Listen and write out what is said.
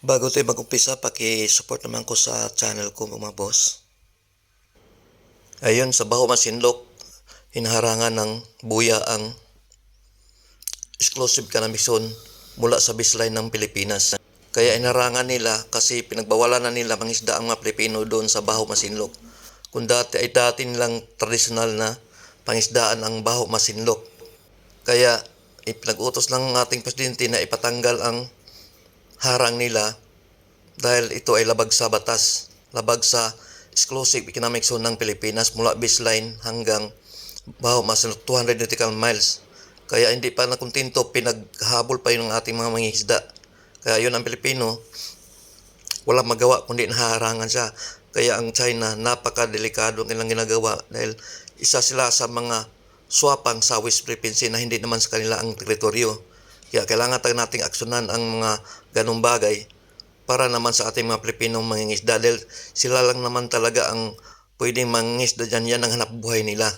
Bago tayo mag-umpisa, paki-support naman ko sa channel ko mga boss. Ayun, sa Baho Masinlok, hinaharangan ng buya ang exclusive kanamisyon mula sa baseline ng Pilipinas. Kaya inarangan nila kasi pinagbawalan na nila mangisda ang mga Pilipino doon sa Baho Masinlok. Kung dati ay dati nilang tradisyonal na pangisdaan ang Baho Masinlok. Kaya ipinag-utos ng ating presidente na ipatanggal ang harang nila dahil ito ay labag sa batas, labag sa exclusive economic zone ng Pilipinas mula baseline hanggang Baho Masinlok 200 nautical miles. Kaya hindi pa nakuntinto, pinaghabol pa yun ng ating mga mangingisda. Kaya yun ang Pilipino, walang magawa kundi nahaharangan siya. Kaya ang China, napakadelikado ang nilang ginagawa dahil isa sila sa mga swapang sa West Philippine Sea na hindi naman sa kanila ang teritoryo. Kaya kailangan tayo nating aksyonan ang mga ganong bagay para naman sa ating mga Pilipinong mangingisda dahil sila lang naman talaga ang pwedeng mangingisda dyan. Yan ang hanap buhay nila.